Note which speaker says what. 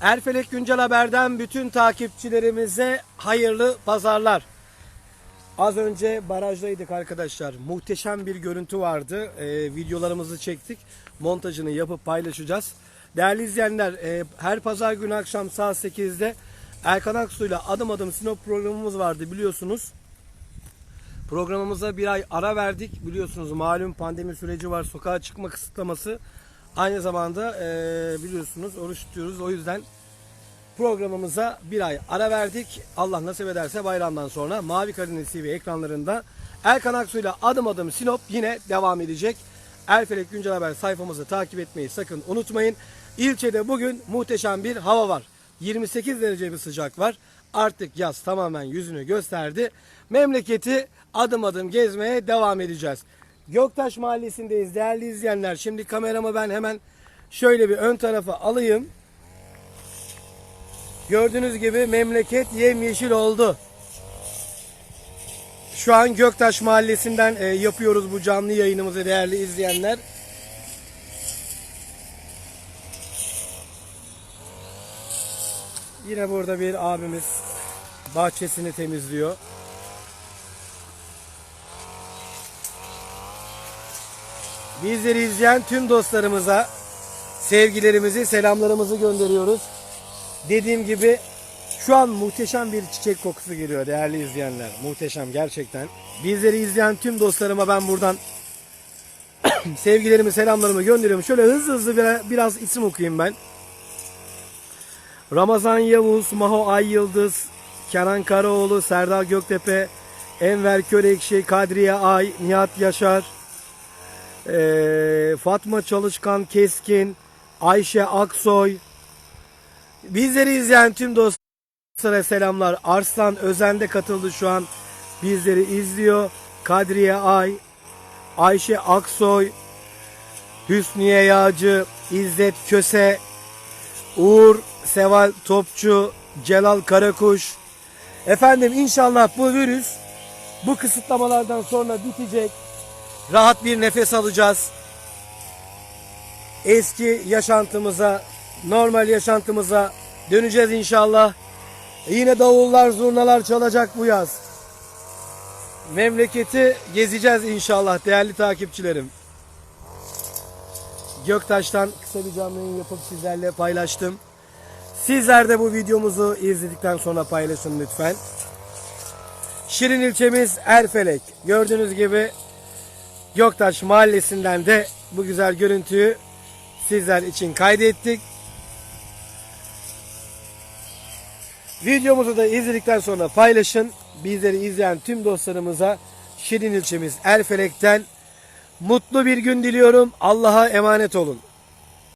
Speaker 1: Erfelek Güncel Haber'den bütün takipçilerimize hayırlı pazarlar. Az önce barajdaydık arkadaşlar. Muhteşem bir görüntü vardı. Ee, videolarımızı çektik. Montajını yapıp paylaşacağız. Değerli izleyenler, e, her pazar günü akşam saat 8'de Erkan Aksu'yla adım adım Sinop programımız vardı biliyorsunuz. Programımıza bir ay ara verdik. Biliyorsunuz malum pandemi süreci var. Sokağa çıkma kısıtlaması. Aynı zamanda e, biliyorsunuz oruç tutuyoruz. O yüzden programımıza bir ay ara verdik. Allah nasip ederse bayramdan sonra Mavi Karadeniz TV ekranlarında Erkan Aksu'yla adım adım Sinop yine devam edecek. Erfelek Güncel Haber sayfamızı takip etmeyi sakın unutmayın. İlçede bugün muhteşem bir hava var. 28 derece bir sıcak var. Artık yaz tamamen yüzünü gösterdi. Memleketi adım adım gezmeye devam edeceğiz. Göktaş Mahallesi'ndeyiz değerli izleyenler. Şimdi kameramı ben hemen şöyle bir ön tarafa alayım. Gördüğünüz gibi memleket yemyeşil oldu. Şu an Göktaş Mahallesi'nden e, yapıyoruz bu canlı yayınımızı değerli izleyenler. Yine burada bir abimiz bahçesini temizliyor. Bizleri izleyen tüm dostlarımıza sevgilerimizi, selamlarımızı gönderiyoruz. Dediğim gibi şu an muhteşem bir çiçek kokusu geliyor değerli izleyenler. Muhteşem gerçekten. Bizleri izleyen tüm dostlarıma ben buradan sevgilerimi, selamlarımı gönderiyorum. Şöyle hızlı hızlı bir- biraz isim okuyayım ben. Ramazan Yavuz, Maho Ay Yıldız, Kenan Karaoğlu, Serdar Göktepe, Enver Körekşi, Kadriye Ay, Nihat Yaşar, eee, Fatma Çalışkan Keskin, Ayşe Aksoy, Bizleri izleyen tüm dostlara selamlar. Arslan Özen'de katıldı şu an. Bizleri izliyor. Kadriye Ay, Ayşe Aksoy, Hüsniye Yağcı, İzzet Köse, Uğur Seval Topçu, Celal Karakuş. Efendim inşallah bu virüs bu kısıtlamalardan sonra bitecek. Rahat bir nefes alacağız eski yaşantımıza, normal yaşantımıza döneceğiz inşallah. Yine davullar, zurnalar çalacak bu yaz. Memleketi gezeceğiz inşallah değerli takipçilerim. Göktaş'tan kısa bir canlı yayın yapıp sizlerle paylaştım. Sizler de bu videomuzu izledikten sonra paylaşın lütfen. Şirin ilçemiz Erfelek. Gördüğünüz gibi Göktaş mahallesinden de bu güzel görüntüyü sizler için kaydettik. Videomuzu da izledikten sonra paylaşın. Bizleri izleyen tüm dostlarımıza Şirin ilçemiz Erfelek'ten mutlu bir gün diliyorum. Allah'a emanet olun.